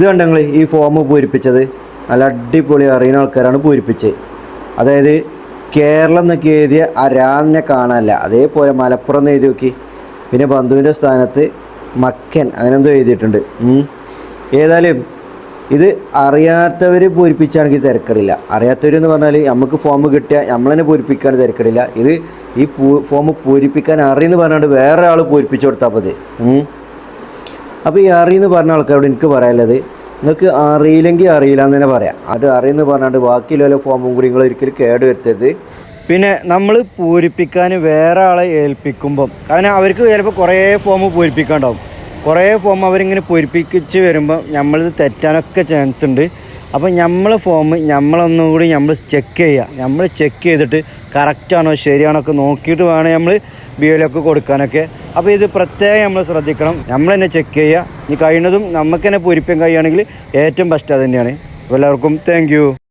ഇത് കണ്ടങ്ങൾ ഈ ഫോം പൂരിപ്പിച്ചത്. നല്ല അടിപൊളി അറിയുന്ന ആൾക്കാരാണ് പൂരിപ്പിച്ചത്. അതായത് കേരളം എന്നൊക്കെ എഴുതിയ ആ കാണാനല്ല. അതേപോലെ മലപ്പുറം എന്ന് എഴുതി നോക്കി. പിന്നെ ബന്ധുവിന്റെ സ്ഥാനത്ത് മക്കൻ അങ്ങനെ എന്തോ എഴുതിയിട്ടുണ്ട്. ഏതായാലും ഇത് അറിയാത്തവർ പൂരിപ്പിച്ചാണെങ്കിൽ തിരക്കടില്ല. അറിയാത്തവരെന്ന് പറഞ്ഞാൽ നമുക്ക് ഫോം കിട്ടിയാൽ നമ്മൾ തന്നെ പൂരിപ്പിക്കാൻ തിരക്കടില്ല. ഇത് ഈ ഫോം പൂരിപ്പിക്കാൻ അറിയുന്നു പറഞ്ഞാണ്ട് വേറെ ആൾ പൂരിപ്പിച്ചു കൊടുത്താൽ മതി. അപ്പോൾ ഈ അറിയെന്ന് പറഞ്ഞ ആൾക്കാരോട് എനിക്ക് പറയാനുള്ളത് നിങ്ങൾക്ക് അറിയില്ലെങ്കിൽ അറിയില്ല എന്ന് തന്നെ പറയാം. അത് അറിയെന്ന് പറഞ്ഞാണ്ട് ബാക്കിയുള്ള ഫോമും കൂടി നിങ്ങൾ ഒരിക്കലും കേട് വരുത്തരുത്. പിന്നെ നമ്മൾ പൂരിപ്പിക്കാൻ വേറെ ആളെ ഏൽപ്പിക്കുമ്പം കാരണം അവർക്ക് ചിലപ്പോൾ കുറേ ഫോം പൂരിപ്പിക്കാണ്ടാവും. കുറേ ഫോം അവരിങ്ങനെ പൂരിപ്പിച്ച് വരുമ്പോൾ നമ്മളിത് തെറ്റാനൊക്കെ ചാൻസ് ഉണ്ട്. അപ്പോൾ നമ്മളെ ഫോം നമ്മളൊന്നും കൂടി നമ്മൾ ചെക്ക് ചെയ്യുക നമ്മൾ ചെക്ക് ചെയ്തിട്ട് കറക്റ്റാണോ ശരിയാണോ ഒക്കെ നോക്കിയിട്ട് വേണം നമ്മൾ ബി എലൊക്കെ കൊടുക്കാനൊക്കെ. അപ്പോൾ ഇത് പ്രത്യേകം നമ്മൾ ശ്രദ്ധിക്കണം. നമ്മൾ തന്നെ ചെക്ക് ചെയ്യുക. ഇനി കഴിയുന്നതും നമുക്ക് തന്നെ പൂരിപ്പിക്കാൻ കഴിയുകയാണെങ്കിൽ ഏറ്റവും ബെസ്റ്റ് അത് തന്നെയാണ്. എല്ലാവർക്കും താങ്ക്